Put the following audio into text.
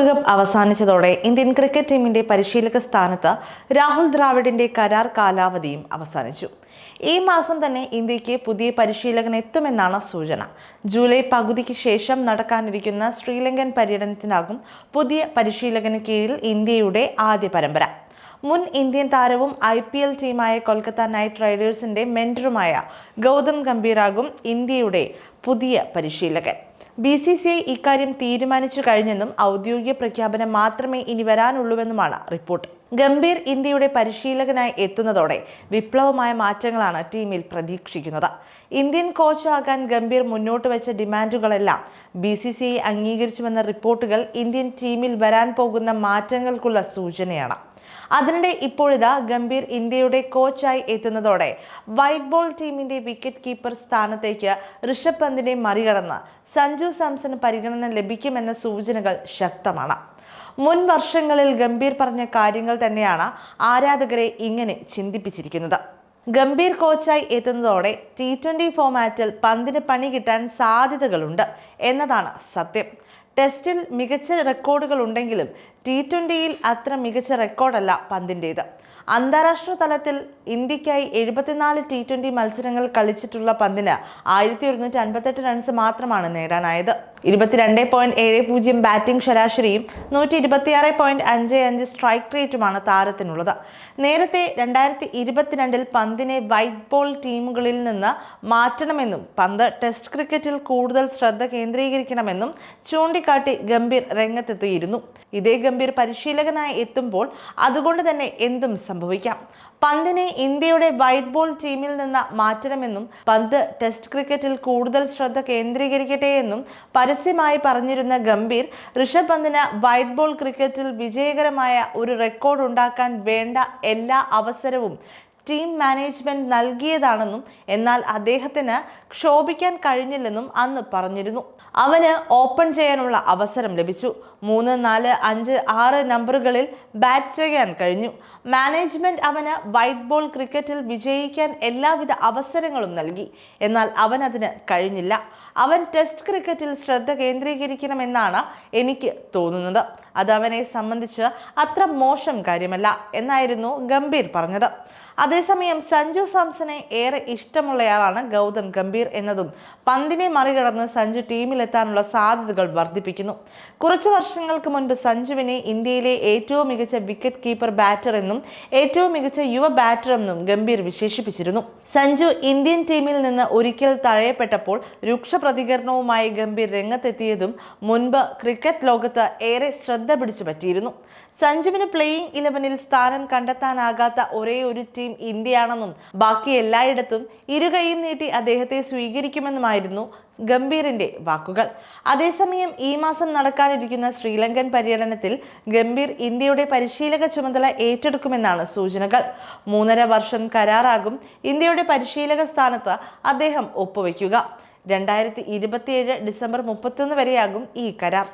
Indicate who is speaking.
Speaker 1: ലോകകപ്പ് അവസാനിച്ചതോടെ Indian cricket ടീമിന്റെ പരിശീലക സ്ഥാനത്ത് രാഹുൽ ദ്രാവിഡിന്റെ കരാർ കാലാവധിയും അവസാനിച്ചു. ഈ മാസം തന്നെ ഇന്ത്യയ്ക്ക് പുതിയ പരിശീലകൻ എത്തുമെന്നാണ് സൂചന. ജൂലൈ പകുതിക്ക് ശേഷം നടക്കാനിരിക്കുന്ന ശ്രീലങ്കൻ പര്യടനത്തിനാകും പുതിയ പരിശീലകന് കീഴിൽ ഇന്ത്യയുടെ ആദ്യ പരമ്പര. മുൻ ഇന്ത്യൻ താരവും ഐ പി എൽ ടീമായ കൊൽക്കത്ത നൈറ്റ് റൈഡേഴ്സിന്റെ മെന്ററുമായ ഗൗതം ഗംഭീറാകും ഇന്ത്യയുടെ പുതിയ പരിശീലകൻ. ബി സി സി ഐ ഇക്കാര്യം തീരുമാനിച്ചു കഴിഞ്ഞെന്നും ഔദ്യോഗിക പ്രഖ്യാപനം മാത്രമേ ഇനി വരാനുള്ളൂവെന്നുമാണ് റിപ്പോർട്ട്. ഗംഭീർ ഇന്ത്യയുടെ പരിശീലകനായി എത്തുന്നതോടെ വിപ്ലവമായ മാറ്റങ്ങളാണ് ടീമിൽ പ്രതീക്ഷിക്കുന്നത്. ഇന്ത്യൻ കോച്ചാകാൻ ഗംഭീർ മുന്നോട്ട് വെച്ച ഡിമാൻഡുകളെല്ലാം ബി സി സി ഐ അംഗീകരിച്ചുവെന്ന റിപ്പോർട്ടുകൾ ഇന്ത്യൻ ടീമിൽ വരാൻ പോകുന്ന മാറ്റങ്ങൾക്കുള്ള സൂചനയാണ്. അതിനിടെ ഇപ്പോഴിതാ ഗംഭീർ ഇന്ത്യയുടെ കോച്ചായി എത്തുന്നതോടെ വൈറ്റ് ബോൾ ടീമിന്റെ വിക്കറ്റ് കീപ്പർ സ്ഥാനത്തേക്ക് ഋഷഭ് പന്തിനെ മറികടന്ന് സഞ്ജു സാംസന് പരിഗണന ലഭിക്കുമെന്ന സൂചനകൾ ശക്തമാണ്. മുൻ വർഷങ്ങളിൽ ഗംഭീർ പറഞ്ഞ കാര്യങ്ങൾ തന്നെയാണ് ആരാധകരെ ഇങ്ങനെ ചിന്തിപ്പിച്ചിരിക്കുന്നത്. ഗംഭീർ കോച്ചായി എത്തുന്നതോടെ ടി ട്വന്റി ഫോമാറ്റിൽ പന്തിന് പണി കിട്ടാൻ സാധ്യതകളുണ്ട് എന്നതാണ് സത്യം. ടെസ്റ്റിൽ മികച്ച റെക്കോർഡുകൾ ഉണ്ടെങ്കിലും ടി ട്വന്റിയിൽ അത്ര മികച്ച റെക്കോർഡല്ല പന്തിന്റേത്. അന്താരാഷ്ട്ര തലത്തിൽ ഇന്ത്യക്കായി എഴുപത്തിനാല് ടി ട്വന്റി മത്സരങ്ങൾ കളിച്ചിട്ടുള്ള പന്തിന് ആയിരത്തി ഒരുന്നൂറ്റി അൻപത്തെട്ട് റൺസ് മാത്രമാണ് നേടാനായത്. ഇരുപത്തിരണ്ട് പോയിന്റ് ഏഴ് പൂജ്യം ബാറ്റിംഗ് ശരാശരിയും നൂറ്റി ഇരുപത്തിയാറ് പോയിന്റ് അഞ്ച് അഞ്ച് സ്ട്രൈക്ക് റേറ്റുമാണ് താരത്തിനുള്ളത്. നേരത്തെ രണ്ടായിരത്തി ഇരുപത്തിരണ്ടിൽ പന്തിനെ വൈറ്റ് ബോൾ ടീമുകളിൽ നിന്ന് മാറ്റണമെന്നും പന്ത് ടെസ്റ്റ് ക്രിക്കറ്റിൽ കൂടുതൽ ശ്രദ്ധ കേന്ദ്രീകരിക്കണമെന്നും ചൂണ്ടിക്കാട്ടി ഗംഭീർ രംഗത്തെത്തിയിരുന്നു. ഇതേ ഗംഭീർ പരിശീലകനായി എത്തുമ്പോൾ അതുകൊണ്ട് തന്നെ എന്തും സംഭവിക്കാം. പന്തിനെ ഇന്ത്യയുടെ വൈറ്റ് ബോൾ ടീമിൽ നിന്ന് മാറ്റണമെന്നും പന്ത് ടെസ്റ്റ് ക്രിക്കറ്റിൽ കൂടുതൽ ശ്രദ്ധ കേന്ദ്രീകരിക്കട്ടെ എന്നും പരസ്യമായി പറഞ്ഞിരുന്ന ഗംഭീർ ഋഷഭ് പന്തിന് വൈറ്റ് ബോൾ ക്രിക്കറ്റിൽ വിജയകരമായ ഒരു റെക്കോർഡ് ഉണ്ടാക്കാൻ വേണ്ട എല്ലാ അവസരവും ടീം മാനേജ്മെന്റ് നൽകിയതാണെന്നും എന്നാൽ അദ്ദേഹത്തിന് ക്ഷോഭിക്കാൻ കഴിഞ്ഞില്ലെന്നും അന്ന് പറഞ്ഞിരുന്നു. അവന് ഓപ്പൺ ചെയ്യാനുള്ള അവസരം ലഭിച്ചു. മൂന്ന് നാല് അഞ്ച് ആറ് നമ്പറുകളിൽ ബാറ്റ് ചെയ്യാൻ കഴിഞ്ഞു. മാനേജ്മെന്റ് അവന് വൈറ്റ് ബോൾ ക്രിക്കറ്റിൽ വിജയിക്കാൻ എല്ലാവിധ അവസരങ്ങളും നൽകി. എന്നാൽ അവൻ അതിന് കഴിഞ്ഞില്ല. അവൻ ടെസ്റ്റ് ക്രിക്കറ്റിൽ ശ്രദ്ധ കേന്ദ്രീകരിക്കണമെന്നാണ് എനിക്ക് തോന്നുന്നത്. അത് അവനെ സംബന്ധിച്ച് അത്ര മോശം കാര്യമല്ല എന്നായിരുന്നു ഗംഭീർ പറഞ്ഞത്. അതേസമയം സഞ്ജു സാംസനെ ഏറെ ഇഷ്ടമുള്ളയാളാണ് ഗൗതം ഗംഭീർ എന്നതും പന്തിനെ മറികടന്ന് സഞ്ജു ടീമിലെത്താനുള്ള സാധ്യതകൾ വർദ്ധിപ്പിക്കുന്നു. കുറച്ചു വർഷങ്ങൾക്ക് മുൻപ് സഞ്ജുവിനെ ഇന്ത്യയിലെ ഏറ്റവും മികച്ച വിക്കറ്റ് കീപ്പർ ബാറ്റർ എന്നും ഏറ്റവും മികച്ച യുവ ബാറ്റർ എന്നും ഗംഭീർ വിശേഷിപ്പിച്ചിരുന്നു. സഞ്ജു ഇന്ത്യൻ ടീമിൽ നിന്ന് ഒരിക്കൽ തഴയപ്പെട്ടപ്പോൾ രൂക്ഷ പ്രതികരണവുമായി ഗംഭീർ രംഗത്തെത്തിയതും മുൻപ് ക്രിക്കറ്റ് ലോകത്ത് ഏറെ ശ്രദ്ധ പിടിച്ചു പറ്റിയിരുന്നു. സഞ്ജുവിന് പ്ലേയിങ് ഇലവനിൽ സ്ഥാനം കണ്ടെത്താനാകാത്ത ഒരേ ഒരു ടീം ഇന്ത്യയാണെന്നും ബാക്കി എല്ലായിടത്തും ഇരുകൈയും നീട്ടി അദ്ദേഹത്തെ സ്വീകരിക്കുമെന്നുമായിരുന്നു ഗംഭീറിന്റെ വാക്കുകൾ. അതേസമയം ഈ മാസം നടക്കാനിരിക്കുന്ന ശ്രീലങ്കൻ പര്യടനത്തിൽ ഗംഭീർ ഇന്ത്യയുടെ പരിശീലക ചുമതല ഏറ്റെടുക്കുമെന്നാണ് സൂചനകൾ. മൂന്നര വർഷം കരാറാകും ഇന്ത്യയുടെ പരിശീലക സ്ഥാനത്ത് അദ്ദേഹം ഒപ്പുവെക്കുക രണ്ടായിരത്തി ഇരുപത്തിയേഴ് ഡിസംബർ മുപ്പത്തൊന്ന് വരെയാകും ഈ കരാർ.